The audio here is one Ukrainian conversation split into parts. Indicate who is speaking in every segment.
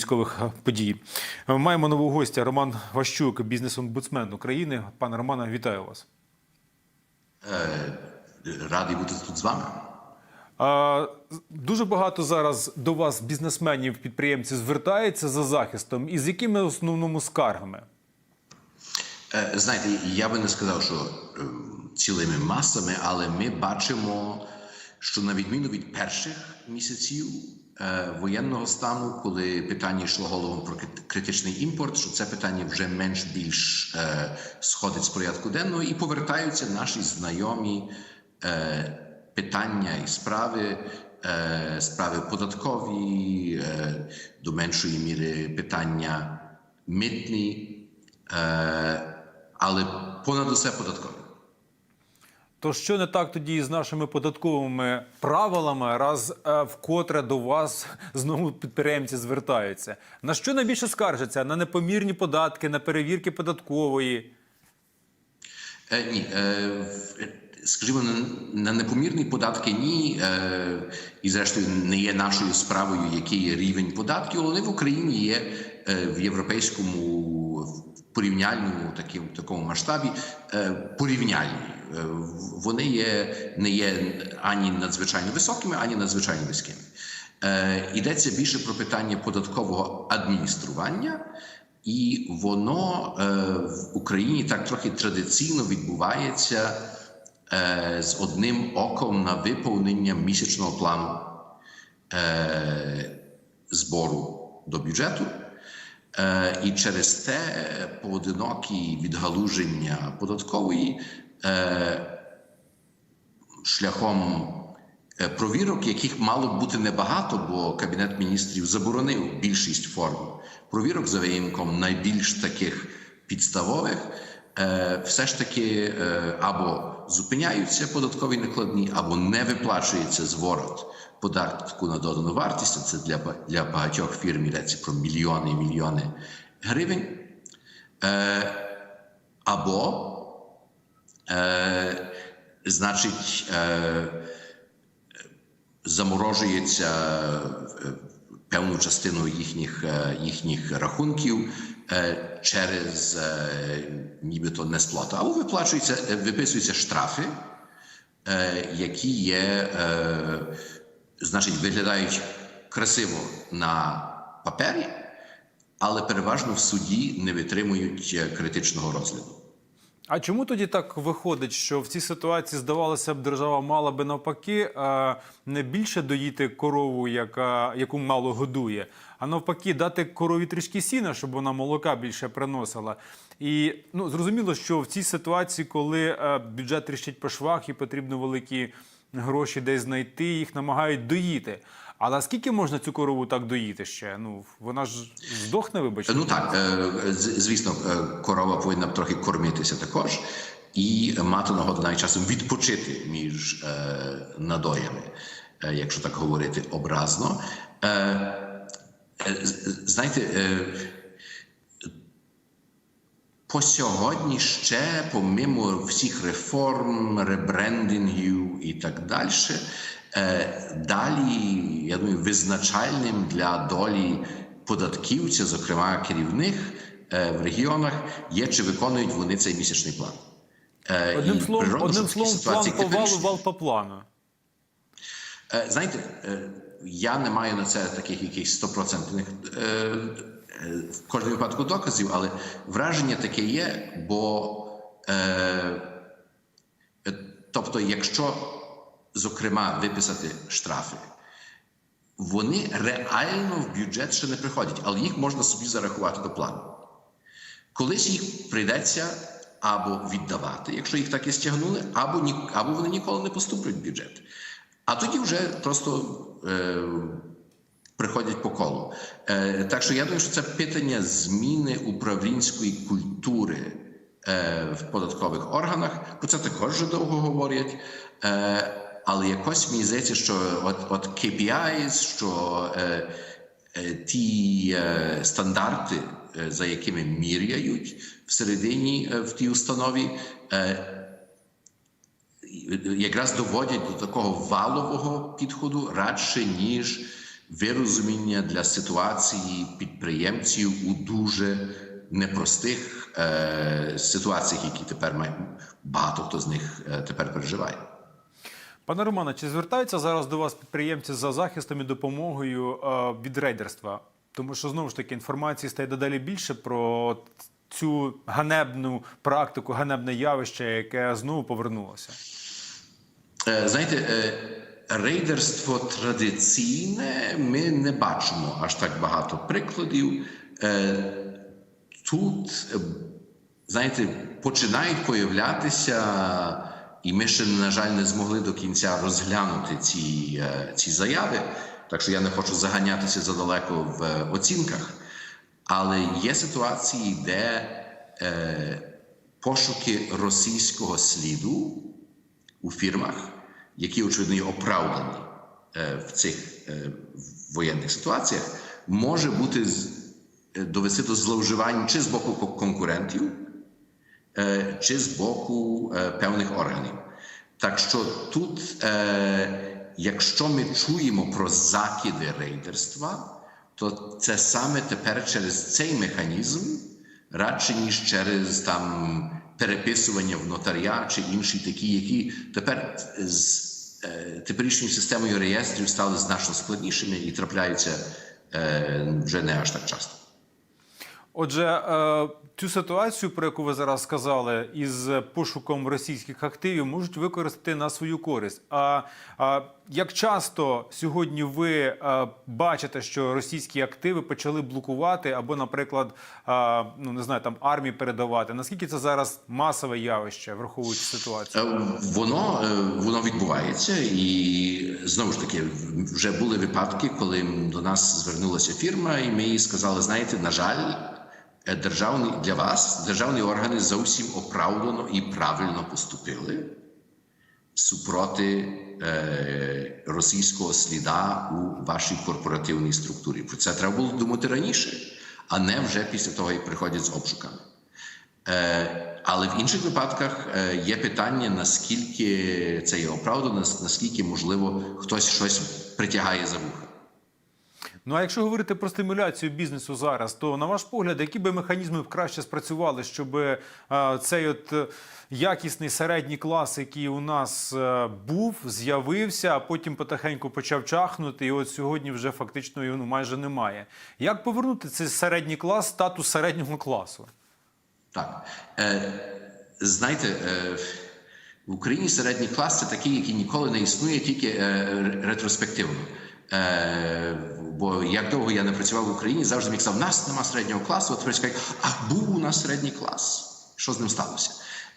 Speaker 1: Військових е, подій маємо нового гостя Роман Ващук, бізнес-омбудсмен України. Пане Романе, вітаю вас.
Speaker 2: Радий бути тут з вами.
Speaker 1: Дуже багато зараз до вас бізнесменів, підприємців звертається за захистом. І з якими основному скаргами?
Speaker 2: Е, Знаєте, я би не сказав, що е, цілими масами, але ми бачимо, що на відміну від перших місяців е, воєнного стану, коли питання йшло головом про критичний імпорт, що це питання вже менш більш е, сходить з порядку денного і повертаються наші знайомі е, питання і справи. е, Справи податкові, е, до меншої міри питання митні, е, але понад усе податкові.
Speaker 1: То що не так тоді з нашими податковими правилами, раз е, вкотре до вас знову підприємці звертаються? На що найбільше скаржаться? На непомірні податки, на перевірки податкової?
Speaker 2: Е, ні, е, скажімо, на, непомірні податки ні, е, і зрештою не є нашою справою, який є рівень податків, але в Україні є е, в європейському порівняльному таким такому масштабі е, порівняльні. Е, вони є не є ані надзвичайно високими, ані надзвичайно низькими. Е, йдеться більше про питання податкового адміністрування. І воно в Україні так трохи традиційно відбувається з одним оком на виповнення місячного плану збору до бюджету. Е, і через те поодинокі відгалуження податкової е, шляхом е, провірок, яких мало б бути небагато, бо Кабінет міністрів заборонив більшість форм провірок за винятком найбільш таких підставових, е, все ж таки е, або зупиняються податкові накладні, або не виплачується зворот податку на додану вартість. Це для, для багатьох фірм йдеться про мільйони і мільйони гривень. Е, або Е, значить, е, заморожується е, певну частину їхніх, е, їхніх рахунків е, через е, нібито несплату, або виплачується, е, виписуються штрафи, е, які є, е, значить, виглядають красиво на папері, але переважно в суді не витримують е, критичного розгляду.
Speaker 1: А чому тоді так виходить, що в цій ситуації здавалося б, держава мала би навпаки е, не більше доїти корову, яка яку мало годує, а навпаки, дати корові трішки сіна, щоб вона молока більше приносила. І ну зрозуміло, що в цій ситуації, коли е, бюджет тріщить по швах і потрібно великі гроші десь знайти, їх намагають доїти. Але скільки можна цю корову так доїти ще? Ну вона ж здохне, вибачте.
Speaker 2: Ну так, е, звісно, е, корова повинна трохи кормитися також і мати нагоду навіть часом відпочити між е, надоями, якщо так говорити образно. Знаєте, по сьогодні ще, помимо всіх реформ, ребрендингів і так далі, е, далі, я думаю, визначальним для долі податківців, зокрема керівних е, в регіонах, є чи виконують вони цей місячний план. Е,
Speaker 1: Одним
Speaker 2: і
Speaker 1: словом, одним словом, план
Speaker 2: ситуації
Speaker 1: по валу,
Speaker 2: критичній-
Speaker 1: вал по плану.
Speaker 2: Знаєте, я не маю на це таких якихось стопроцентних в кожному випадку доказів, але враження таке є, бо е, е, тобто, якщо зокрема виписати штрафи, вони реально в бюджет ще не приходять, але їх можна собі зарахувати до плану. Колись їх прийдеться або віддавати, якщо їх так і стягнули, або ні, або вони ніколи не поступлять в бюджет. А тоді вже просто е, приходять по колу. Е, так що я думаю, що це питання зміни управлінської культури е, в податкових органах. Про це також вже довго говорять. Е, але якось мені здається, що от, от KPIs, що е, е, ті е, стандарти, за якими міряють всередині в тій установі, якраз доводять до такого валового підходу радше, ніж вирозуміння для ситуації підприємців у дуже непростих е, ситуаціях, які тепер має, багато хто з них е, тепер переживає.
Speaker 1: Пане Романе, чи звертаються зараз до вас підприємці за захистом і допомогою е, від рейдерства? Тому що знову ж таки інформації стає дедалі більше про цю ганебну практику, ганебне явище, яке знову повернулося.
Speaker 2: Е, Знаєте, рейдерство традиційне ми не бачимо аж так багато прикладів. Е, Тут, знаєте, починають появлятися, і ми ще, на жаль, не змогли до кінця розглянути ці, е, ці заяви. Так що я не хочу заганятися задалеко в е, оцінках. Але є ситуації, де е, пошуки російського сліду у фірмах, які очевидно є оправдані е, в цих е, воєнних ситуаціях, може бути е, довести до зловживань чи з боку конкурентів, чи з боку певних органів. Так що тут, якщо ми чуємо про закиди рейдерства, то це саме тепер через цей механізм, радше ніж через там переписування в нотаріат чи інші такі, які тепер з теперішньою системою реєстрів стали значно складнішими і трапляються е, вже не аж так часто.
Speaker 1: Отже, е, цю ситуацію, про яку ви зараз сказали, із пошуком російських активів, можуть використати на свою користь. А як часто сьогодні ви е, бачите, що російські активи почали блокувати або, наприклад, е, ну не знаю, там армії передавати? Наскільки це зараз масове явище, враховуючи ситуацію?
Speaker 2: Е, Воно, воно відбувається, і знову ж таки, вже були випадки, коли до нас звернулася фірма, і ми їй сказали: знаєте, на жаль, державні для вас державні органи зовсім оправдано і правильно поступили супроти російського сліда у вашій корпоративній структурі. Про це треба було думати раніше, а не вже після того, як приходять з обшуками. Е, але в інших випадках е, є питання, наскільки це є оправдано, наскільки можливо хтось щось притягає за вуха.
Speaker 1: Ну а якщо говорити про стимуляцію бізнесу зараз, то на ваш погляд, які би механізми краще спрацювали, щоб е, цей от е, якісний середній клас, який у нас е, був, з'явився, а потім потихеньку почав чахнути, і от сьогодні вже фактично його ну, майже немає. Як повернути цей середній клас, статус середнього класу?
Speaker 2: Так. Е, знаєте, е, в Україні середній клас це такий, який ніколи не існує, тільки е, ретроспективно. Бо як довго я не працював в Україні, завжди міг сказав, нас нема середнього класу, от тепер скажуть, а був у нас середній клас. Що з ним сталося?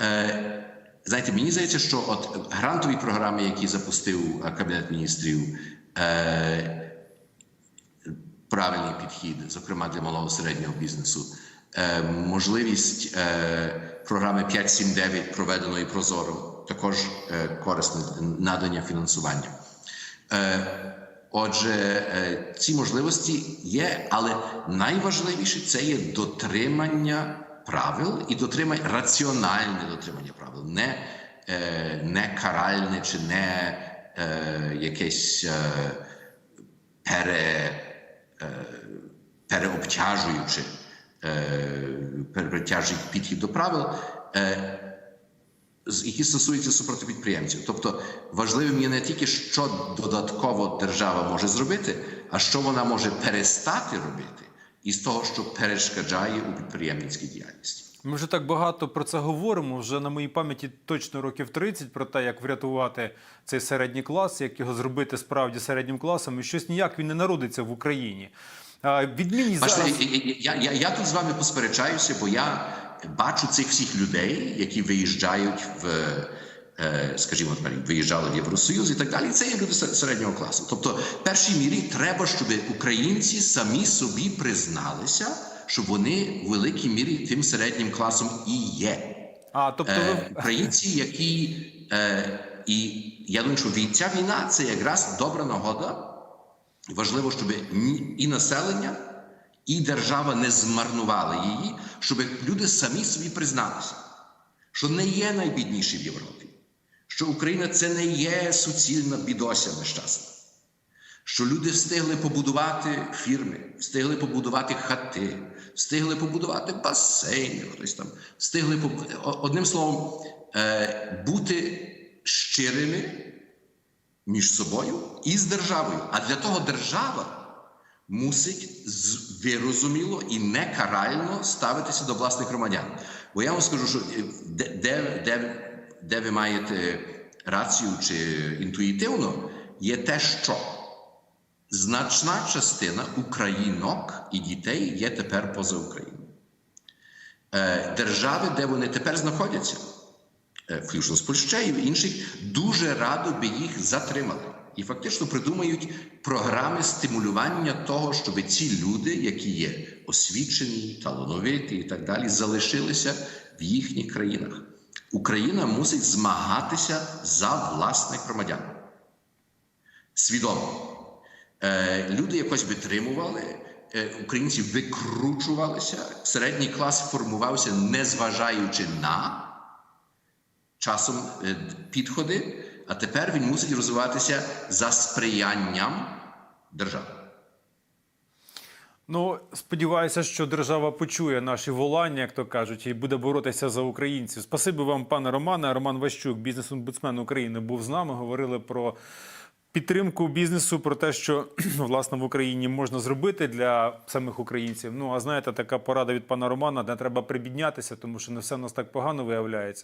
Speaker 2: Е, знаєте, мені здається, що от грантові програми, які запустив е, Кабінет міністрів, е, правильний підхід, зокрема для малого середнього бізнесу. Е, можливість е, програми 5.7.9 проведеної прозоро також е, корисне надання фінансування. Е, Отже, е, ці можливості є, але найважливіше це є дотримання правил і дотримання раціональне дотримання правил, не, е, не каральне чи не е, якесь е, пере, е, переобтяжуючи, е, перетяжуючи підхід до правил. Е, які стосуються супроти підприємців. Тобто важливим є не тільки, що додатково держава може зробити, а що вона може перестати робити із того, що перешкоджає у підприємницькій діяльності.
Speaker 1: Ми вже так багато про це говоримо. Вже на моїй пам'яті точно років 30 про те, як врятувати цей середній клас, як його зробити справді середнім класом, і щось ніяк він не народиться в Україні. Відмінність зараз...
Speaker 2: я, я, я тут з вами посперечаюся, бо я бачу цих всіх людей, які виїжджають в, скажімо, виїжджали в Євросоюз і так далі. Це є люди середнього класу. Тобто, в першій мірі треба, щоб українці самі собі призналися, що вони в великій мірі тим середнім класом і є.
Speaker 1: А, тобто ви...
Speaker 2: українці, які е, і я думаю, що ця війна це якраз добра нагода. Важливо, щоб і населення, і держава не змарнували її, щоб люди самі собі призналися, що не є найбідніші в Європі, що Україна це не є суцільна бідося нещасна, що люди встигли побудувати фірми, встигли побудувати хати, встигли побудувати басейни, хтось там встигли побу- одним словом, е, бути щирими між собою і з державою. А для того держава мусить вирозуміло і не карально ставитися до власних громадян. Бо я вам скажу, що е, де, де, де, ви маєте рацію чи інтуїтивно, є те, що значна частина українок і дітей є тепер поза Україною. Е, Держави, де вони тепер знаходяться, е, включно з Польщею інших, дуже радо би їх затримали. І фактично придумають програми стимулювання того, щоб ці люди, які є освічені, талановиті і так далі, залишилися в їхніх країнах. Україна мусить змагатися за власних громадян. Свідомо. Е, люди якось витримували, е, українці викручувалися, середній клас формувався, незважаючи на часом е, підходи, а тепер він мусить розвиватися за сприянням держави.
Speaker 1: Ну, сподіваюся, що держава почує наші волання, як то кажуть, і буде боротися за українців. Спасибі вам, пане Романе. Роман Ващук, бізнес-омбудсмен України, був з нами. Говорили про підтримку бізнесу, про те, що власне в Україні можна зробити для самих українців. Ну а знаєте, така порада від пана Романа, не треба прибіднятися, тому що не все в нас так погано виявляється.